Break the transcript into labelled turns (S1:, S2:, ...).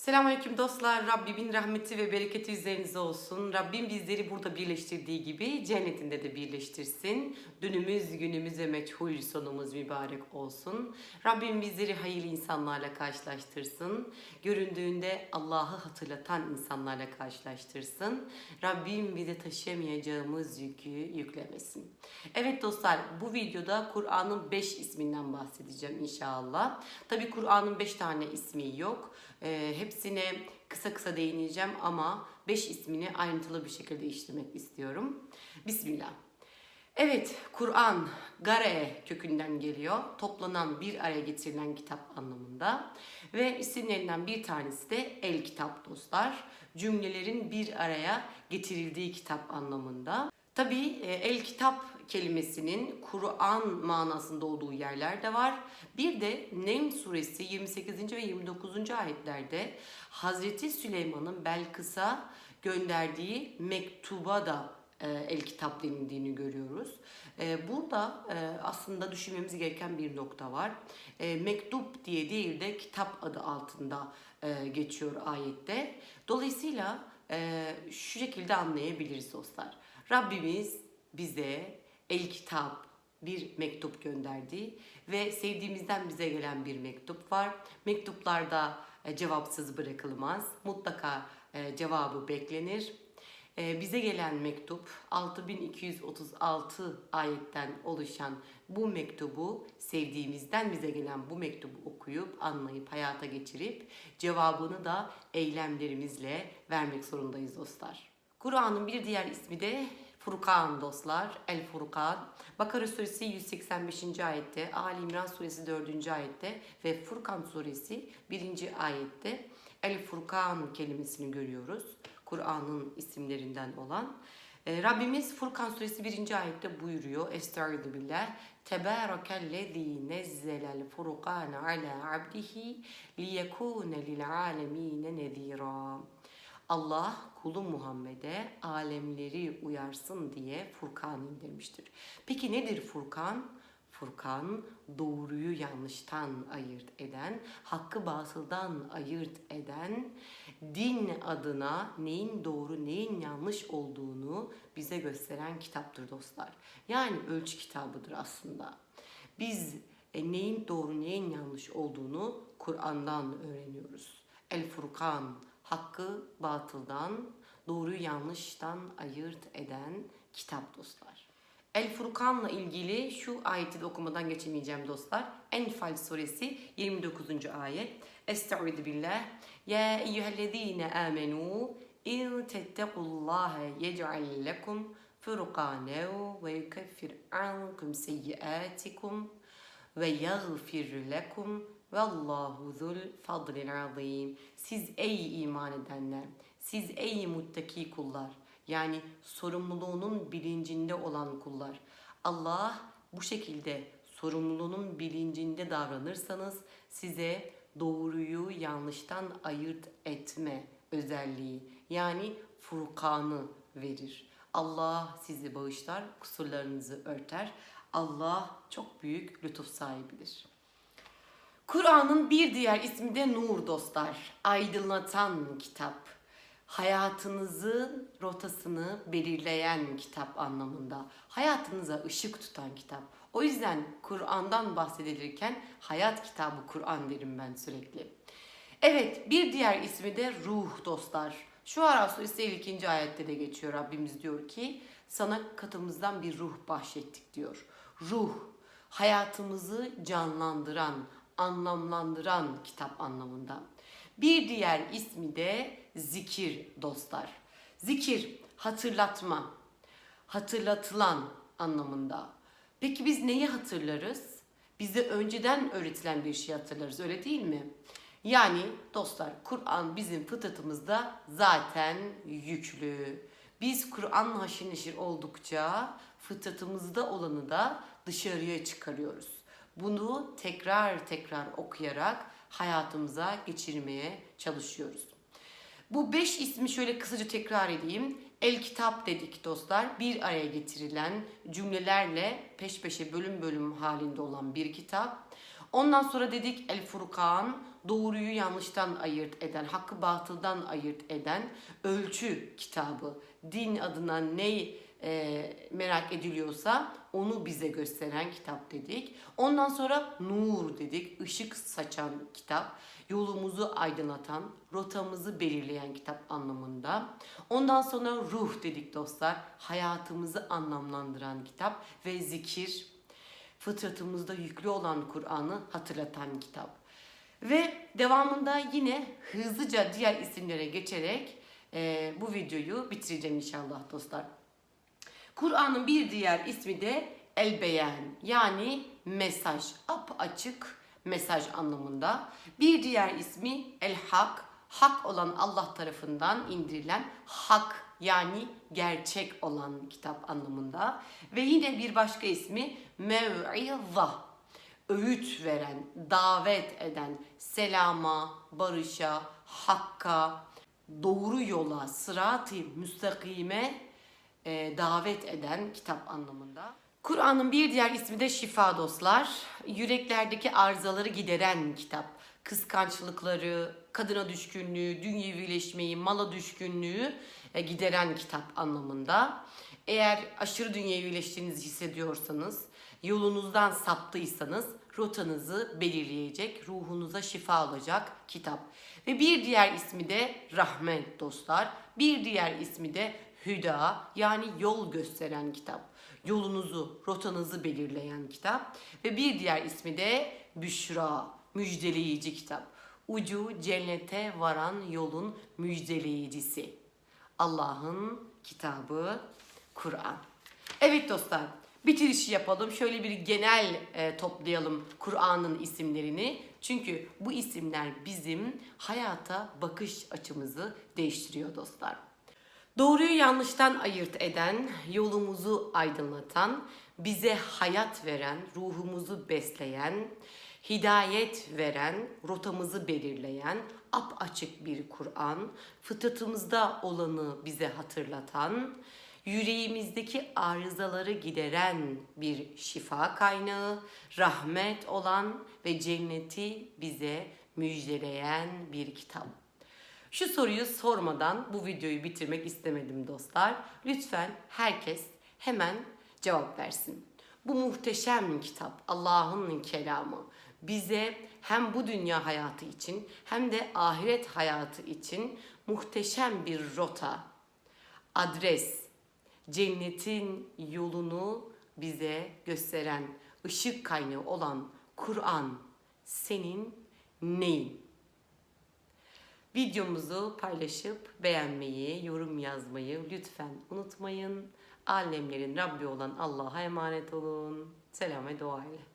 S1: Selamünaleyküm dostlar. Rabbimin rahmeti ve bereketi üzerinize olsun. Rabbim bizleri burada birleştirdiği gibi cennetinde de birleştirsin. Dünümüz, günümüz ve meçhul sonumuz mübarek olsun. Rabbim bizleri hayırlı insanlarla karşılaştırsın. Göründüğünde Allah'ı hatırlatan insanlarla karşılaştırsın. Rabbim bize taşıyamayacağımız yükü yüklemesin. Evet dostlar bu videoda Kur'an'ın 5 isminden bahsedeceğim inşallah. Tabi Kur'an'ın 5 tane ismi yok. Ee, hepsine kısa kısa değineceğim ama 5 ismini ayrıntılı bir şekilde işlemek istiyorum. Bismillah. Evet, Kur'an gare kökünden geliyor. Toplanan bir araya getirilen kitap anlamında. Ve isimlerinden bir tanesi de el kitap dostlar. Cümlelerin bir araya getirildiği kitap anlamında. Tabii e, el kitap kelimesinin Kur'an manasında olduğu yerler de var. Bir de Nem suresi 28. ve 29. ayetlerde Hazreti Süleyman'ın Belkıs'a gönderdiği mektuba da e, el kitap denildiğini görüyoruz. E, Burada e, aslında düşünmemiz gereken bir nokta var. Mektup diye değil de kitap adı altında geçiyor ayette. Dolayısıyla şu şekilde anlayabiliriz dostlar. Rabbimiz bize el kitap bir mektup gönderdi ve sevdiğimizden bize gelen bir mektup var. Mektuplarda e, cevapsız bırakılmaz. Mutlaka e, cevabı beklenir. E, Bize gelen mektup 6236 ayetten oluşan bu mektubu sevdiğimizden bize gelen bu mektubu okuyup anlayıp hayata geçirip cevabını da eylemlerimizle vermek zorundayız dostlar. Kur'an'ın bir diğer ismi de Furkan dostlar. El Furkan. Bakara suresi 185. ayette, Ali İmran suresi 4. ayette ve Furkan suresi 1. ayette El Furkan kelimesini görüyoruz. Kur'an'ın isimlerinden olan. E, Rabbimiz Furkan suresi 1. ayette buyuruyor. Estaizu billah. Tebârakellezî nezzelel furkâne alâ abdihi liyekûne lil âlemîne nezîrâ. Allah kulu Muhammed'e alemleri uyarsın diye Furkan indirmiştir. Peki nedir Furkan? Furkan doğruyu yanlıştan ayırt eden, hakkı batıldan ayırt eden, din adına neyin doğru neyin yanlış olduğunu bize gösteren kitaptır dostlar. Yani ölçü kitabıdır aslında. Biz e, neyin doğru neyin yanlış olduğunu Kur'an'dan öğreniyoruz. El Furkan hakkı batıldan, doğruyu yanlıştan ayırt eden kitap dostlar. El Furkan'la ilgili şu ayeti de okumadan geçemeyeceğim dostlar. Enfal suresi 29. ayet. Estaizu billah. Ya eyyühellezine amenu in tettekullaha yec'al lekum furkanev ve yukeffir ankum seyyiatikum ve yagfir lekum Vallahu zul fadlil azim. Siz ey iman edenler, siz ey muttaki kullar, yani sorumluluğunun bilincinde olan kullar. Allah bu şekilde sorumluluğunun bilincinde davranırsanız size doğruyu yanlıştan ayırt etme özelliği yani Furkan'ı verir. Allah sizi bağışlar, kusurlarınızı örter. Allah çok büyük lütuf sahibidir. Kur'an'ın bir diğer ismi de Nur dostlar. Aydınlatan kitap. Hayatınızın rotasını belirleyen kitap anlamında. Hayatınıza ışık tutan kitap. O yüzden Kur'an'dan bahsedilirken hayat kitabı Kur'an derim ben sürekli. Evet bir diğer ismi de ruh dostlar. Şu ara suresi 52. ayette de geçiyor Rabbimiz diyor ki sana katımızdan bir ruh bahşettik diyor. Ruh hayatımızı canlandıran, anlamlandıran kitap anlamında. Bir diğer ismi de zikir dostlar. Zikir hatırlatma, hatırlatılan anlamında. Peki biz neyi hatırlarız? Bize önceden öğretilen bir şey hatırlarız öyle değil mi? Yani dostlar Kur'an bizim fıtratımızda zaten yüklü. Biz Kur'an'la haşir neşir oldukça fıtratımızda olanı da dışarıya çıkarıyoruz. Bunu tekrar tekrar okuyarak hayatımıza geçirmeye çalışıyoruz. Bu beş ismi şöyle kısaca tekrar edeyim. El kitap dedik dostlar. Bir araya getirilen cümlelerle peş peşe bölüm bölüm halinde olan bir kitap. Ondan sonra dedik El Furkan, doğruyu yanlıştan ayırt eden, hakkı batıldan ayırt eden ölçü kitabı. Din adına ne e, merak ediliyorsa onu bize gösteren kitap dedik. Ondan sonra nur dedik, ışık saçan kitap. Yolumuzu aydınlatan, rotamızı belirleyen kitap anlamında. Ondan sonra ruh dedik dostlar, hayatımızı anlamlandıran kitap ve zikir, fıtratımızda yüklü olan Kur'an'ı hatırlatan kitap. Ve devamında yine hızlıca diğer isimlere geçerek e, bu videoyu bitireceğim inşallah dostlar. Kur'an'ın bir diğer ismi de El Beyan yani mesaj, ap açık mesaj anlamında. Bir diğer ismi El Hak, hak olan Allah tarafından indirilen hak yani gerçek olan kitap anlamında. Ve yine bir başka ismi Mev'iza, öğüt veren, davet eden, selama, barışa, hakka, doğru yola, sırat-ı müstakime e, davet eden kitap anlamında. Kur'an'ın bir diğer ismi de şifa dostlar. Yüreklerdeki arızaları gideren kitap. Kıskançlıkları, kadına düşkünlüğü, dünyevileşmeyi, mala düşkünlüğü e, gideren kitap anlamında. Eğer aşırı dünyevileştiğinizi hissediyorsanız, yolunuzdan saptıysanız rotanızı belirleyecek, ruhunuza şifa olacak kitap. Ve bir diğer ismi de rahmet dostlar. Bir diğer ismi de Hüda yani yol gösteren kitap. Yolunuzu, rotanızı belirleyen kitap. Ve bir diğer ismi de Büşra, müjdeleyici kitap. Ucu cennete varan yolun müjdeleyicisi. Allah'ın kitabı Kur'an. Evet dostlar, bitirişi yapalım. Şöyle bir genel e, toplayalım Kur'an'ın isimlerini. Çünkü bu isimler bizim hayata bakış açımızı değiştiriyor dostlar. Doğruyu yanlıştan ayırt eden, yolumuzu aydınlatan, bize hayat veren, ruhumuzu besleyen, hidayet veren, rotamızı belirleyen, ap açık bir Kur'an, fıtratımızda olanı bize hatırlatan, yüreğimizdeki arızaları gideren bir şifa kaynağı, rahmet olan ve cenneti bize müjdeleyen bir kitap. Şu soruyu sormadan bu videoyu bitirmek istemedim dostlar. Lütfen herkes hemen cevap versin. Bu muhteşem kitap Allah'ın kelamı bize hem bu dünya hayatı için hem de ahiret hayatı için muhteşem bir rota, adres, cennetin yolunu bize gösteren ışık kaynağı olan Kur'an senin neyin? Videomuzu paylaşıp beğenmeyi, yorum yazmayı lütfen unutmayın. Alemlerin Rabbi olan Allah'a emanet olun. Selam ve dua ile.